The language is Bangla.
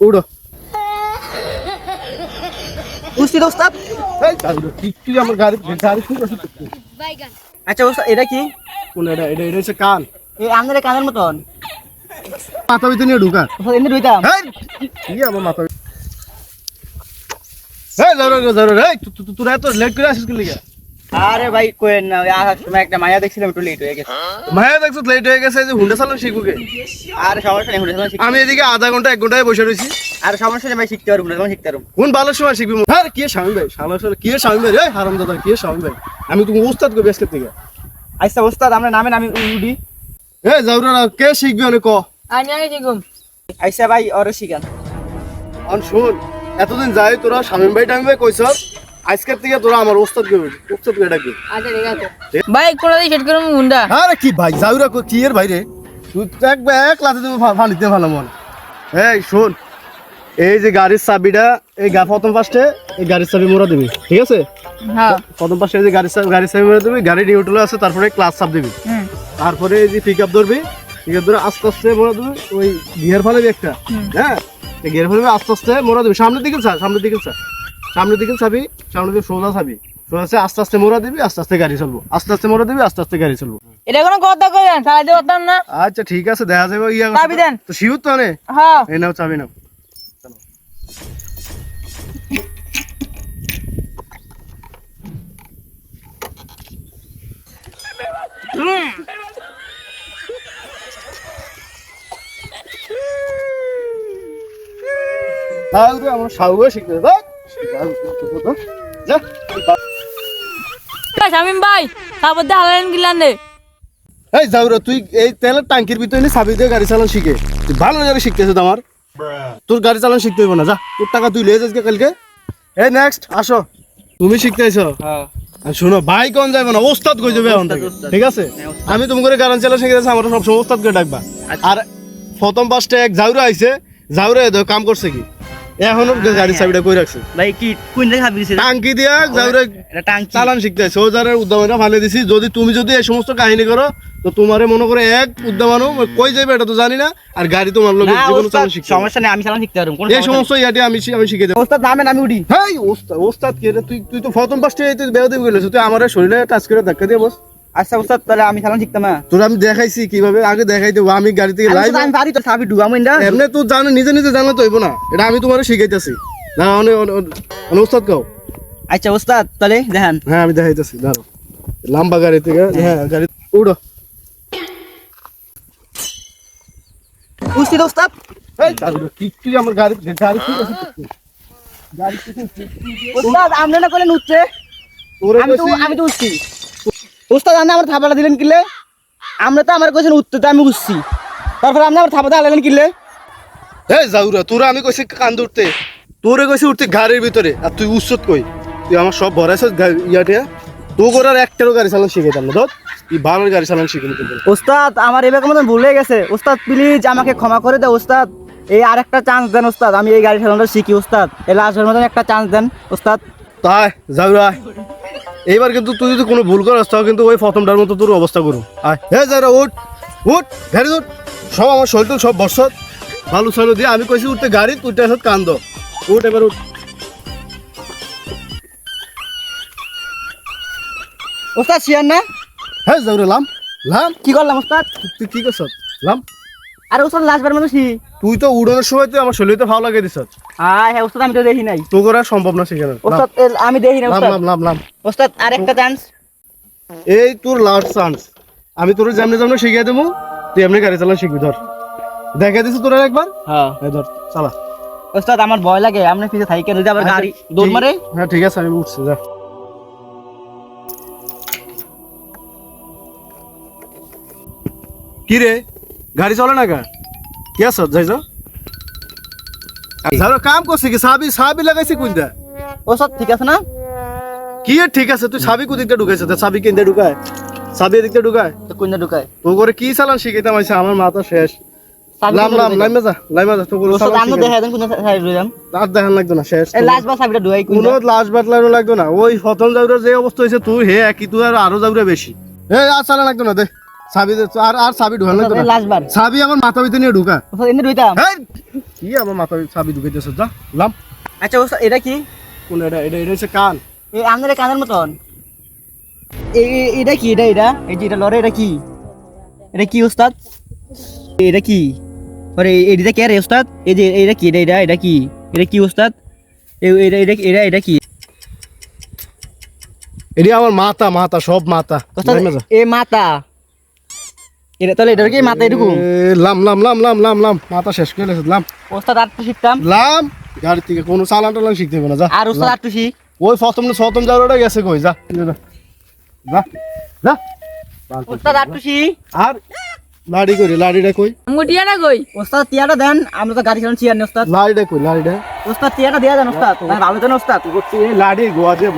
উড়ো। বুঝছি তো ওস্তাদ। আমার গাড়ি গাড়ি খুব আচ্ছা ওস্তাদ এটা কি? কোন এটা এটা এটা হচ্ছে কান। এই আপনার কানের মতন। মাথা ভিতরে নিয়ে ঢুকা। এমনি এই কি আমার মাথা এই জরো জরো এই তু- তু- তু- তোরা এত লেট করে আসিস কি লিগা আরে ভাই কোয়েন না আসার সময় একটা মায়া দেখছিলাম একটু লেট হয়ে গেছে। মায়া দেখছ লেট হয়ে গেছে যে হুন্ডা চালানো শিখুকে আর সমস্যা নেই হুন্ডা চালানো আমি এদিকে আধা ঘণ্টা এক ঘন্টায় বসে রয়েছি। আর সমস্যা নেই ভাই শিখতে পারব চালানো শিখতে পারব। কোন ভালো সময় শিখবি হ্যাঁ কি স্বামী ভাই? শালা কি স্বামী ভাই রে? হারাম দাদা কি স্বামী ভাই? আমি তুমি উস্তাদ করবি আজকে থেকে। আচ্ছা ওস্তাদ আমরা নামে আমি উডি। এ যাওরা কে শিখবি অনেক ক? আমি আগে শিখুম। আচ্ছা ভাই ওরে শিখান। অন শুন এতদিন যাই তোরা শামীম ভাই টাইম ভাই কইছ আজকের থেকে তোরা আমার ওস্তাদ করবি ওস্তাদ ডাকবি। আচ্ছা ভাই সেট আরে কি ভাই যাওরা কো কি এর ভাই রে? তুই এক ভালো মন। এই শোন এই যে গাড়ির চাবিটা এই গা প্রথম ফার্স্টে এই গাড়ির চাবি মোড়া দিবি ঠিক আছে? হ্যাঁ। প্রথম পাশে এই যে গাড়ির চাবি গাড়ির চাবি মোড়া দিবি গাড়ি নিউট্রাল আছে তারপরে ক্লাস চাপ দিবি। হুম। তারপরে এই যে পিক আপ ধরবি পিক আপ ধরে আস্তে আস্তে মোড়া দিবি ওই গিয়ার ফালাবি একটা হ্যাঁ? গিয়ার ফালাবি আস্তে আস্তে মোড়া দিবি। সামনের দিকে চা সামনের দিকে চা সামনের দিকে চাবি। সামনের দিকে সোজা চাবি। সোজা আছে আস্তে আস্তে মোড়া দিবি আস্তে আস্তে গাড়ি চলবো। আস্তে আস্তে মোড়া দিবি আস্তে আস্তে গাড়ি চলবো। এটা কোনো কথা কইলেন চালাইতে পারতাম না। আচ্ছা ঠিক আছে দেখা যাবে ইয়া চাবি দেন। তো শিউর তো নে হ্যাঁ। এই নাও চাবি নাও। তাহলে আমার সাউয়ে শিখতে দাও শামিম ভাই তারপর দিয়ে হালালেন গিলান রে। এই যাউরা তুই এই তেলের ট্যাঙ্কির ভিতরে চাবি দিয়ে গাড়ি চালানো শিখে। তুই ভালো গাড়ি শিখতেছে আমার। তোর গাড়ি চালানো শিখতে হইব না যা। তোর টাকা তুই লিয়ে যাস কালকে। এই নেক্সট আসো। তুমি শিখতে আইছো হ্যাঁ। আর শোনো ভাই কোন যাবে না ওস্তাদ কই যাবে এখন থেকে? ঠিক আছে? হ্যাঁ, আমি তুমি করে গাড়ি চালা শিখে যাচ্ছি আমার সব সময় ওস্তাদ করে ডাকবা। আচ্ছা। আর প্রথম পাঁচটা এক জাউরা আইছে। জাউরা এদের কাম করছে কি? এখনও গাড়ির চাবিটা কই রাখছে? ভাই কি কোন জায়গায় ভাবি দিছে টাঙ্কি দিয়া এটা টাঙ্কি। চালান শিখতে আছে। ওজারের উদ্যমটা দিছি। যদি তুমি যদি এই সমস্ত কাহিনী করো তো তোমারে মনে করে এক উদ্যমানো কই যাবে এটা তো জানি না। আর গাড়ি তোমার লোক না জীবন চালান শিখতে সমস্যা নেই আমি চালান শিখতে পারব কোনো এই সমস্ত ইয়াটি আমি আমি শিখে দেবো ওস্তাদ নামেন আমি উডি হেই ওস্তাদ ওস্তাদ কে তুই তুই তো প্রথম পাঁচটা তুই বেও দিবি গেলেছ তুই আমার শরীরে টাচ করে ধাক্কা দিয়ে বস। আচ্ছা ওস্তাদ তাহলে আমি চালান শিখতাম তোর আমি দেখাইছি কীভাবে? আগে দেখাই দেবো আমি গাড়ি থেকে লাইভ আমি তো এমনি তুই জানো নিজে নিজে জানো তো হইব না। এটা আমি তোমার শিখাইতেছি। না অনেক অনেক ওস্তাদ কাও। আচ্ছা ওস্তাদ তাহলে দেখেন। হ্যাঁ আমি দেখাইতেছি দাঁড়ো লম্বা গাড়ি থেকে হ্যাঁ। গাড়ি উড়ো। বুঝছি তো ওস্তাদ কি কি আমার গাড়ি না উঠছে। আমি তো আমি তো উঠছি। ওস্তাদ আপনি আমার থাপাটা দিলেন কিলে? আমরা তো আমার কোয়েছেন উঠতে তো আমি উঠছি। তারপর আপনি আমার থাপাটা আলালেন কিলে? এই যাউরা তোরা আমি কইছি কান্দ উঠতে তোরে কইছি উঠতে গাড়ির ভিতরে। আর তুই উচ্চত কই? তুই আমার সব ভরাইছ ইয়াতে তো করার একটারও গাড়ি চালান শিখাইতাম না। ধর তুই ভালো গাড়ি চালান শিখে নিতে ওস্তাদ আমার এবার মতন ভুলে গেছে। ওস্তাদ প্লিজ আমাকে ক্ষমা করে দে ওস্তাদ। এই আরেকটা চান্স দেন ওস্তাদ। আমি এই গাড়ি চালানোটা শিখি ওস্তাদ। এই লাস্টের মতন একটা চান্স দেন ওস্তাদ। তাই যাউরা এইবার কিন্তু তুই যদি কোনো ভুল করাস তাও কিন্তু ওই প্রথমটার মতো তোর অবস্থা করুম আয়। হে যারা উঠ উঠ গাড়ি উঠ সব আমার শরীর সব বর্ষত ভালো চালু দিয়ে আমি কইছি উঠতে গাড়ি তুই টাইসত কান্দ। উঠ এবার উঠ। ওস্তাদ শিয়ার না? হ্যাঁ যাউরা লাম লাম। কি করলাম ওস্তাদ? তুই কি করছ? লাম। আরে ওস্তাদ লাস্টবার শি তুই তো উড়ানোর সময় তুই আমার শরীরে ভালো লাগে দিছ হ্যাঁ হ্যাঁ ওস্তাদ আমি তো দেখি নাই। তো করা সম্ভব না সেখানে ওস্তাদ আমি দেখি না ওস্তাদ। লাম লাম লাম ওস্তাদ আরেকটা চান্স এই তোর লাস্ট চান্স আমি তোর যেমনি যেমনি শিখিয়ে দেবো তুই এমনি গাড়ি চালানো শিখবি ধর। দেখা দিছি তোর একবার। হ্যাঁ। ধর চালা। ওস্তাদ আমার ভয় লাগে আপনি পিছে থাকি কেন যদি আবার গাড়ি দৌড় মারে? হ্যাঁ ঠিক আছে আমি উঠছি যা। কি রে গাড়ি চলে না গা? যারা কাম করছে কি সাবি সাবি লাগাইছে কোনটা ওস্তাদ ঠিক আছে না? কি ঠিক আছে তুই সাবি কোদিকটা ঢুকাইছে তা সাবি কেন্দে ঢুকায় সাবি এদিকটা ঢুকায় তো কোনটা ঢুকায় তো করে কি চালান শিখাইতাম আইসা আমার মাথা শেষ। লাম লাম? লাইমে যা লাইমে যা তো করে ওস্তাদ চালান আমি শিখাই। দেখা দেন কোন সাইড রইলাম আর দেখান লাগতো না শেষ এই সাবিটা ঢুকাই কোনো লাশ বাতলানো লাগতো না ওই প্রথম যাওয়ার যে অবস্থা হয়েছে তুই হে একই তুই আর আরও যাওয়া বেশি হে আর লাগতো না দে। চাবি আর আর চাবি ঢুকান লাগতো না লাস্ট বার চাবি আমার মাথা ভিতরে নিয়ে ঢুকা। এনে রইতাম হেই কি আমার মাথা চাবি ঢুকাইতেছ যা লাম। আচ্ছা ওস্তাদ এটা কি? কোন এটা এটা এটা হচ্ছে কান এই আমাদের কানের মতন। এটা কি? এটা এটা এই যে এটা লরে এটা কি? এটা কি ওস্তাদ? এটা কি? আরে এটা কে রে ওস্তাদ? এই যে এটা কি? এটা এটা কি? এটা কি ওস্তাদ? এটা এটা এটা এটা কি? এটি আমার মাথা মাথা সব মাথা। এ মাথা। এটা তাহলে এটা কি মাথা এরকম লাম লাম লাম লাম লাম লাম। মাথা শেষ করে লেছে লাম। ওস্তাদ আটটু শিখতাম। লাম। গাড়ি থেকে কোনো চালান টালান শিখতে হবে না যা আর ওস্তাদ আটটু শিখ। ওই প্রথম প্রথম যাওয়াটা গেছে কই যা যা যা যা। ওস্তাদ আটটু শিখ। আর লাড়ি করি লাড়িটা কই? মুটিয়া না কই? ওস্তাদ টিয়াটা দেন আমরা তো গাড়ি চালান চিয়ার নি ওস্তাদ। লাড়িটা কই লাড়িটা? ওস্তাদ টিয়াটা দেয়া দেন ওস্তাদ। ভালো দেন ওস্তাদ। লাড়ি গোয়া দিয়ে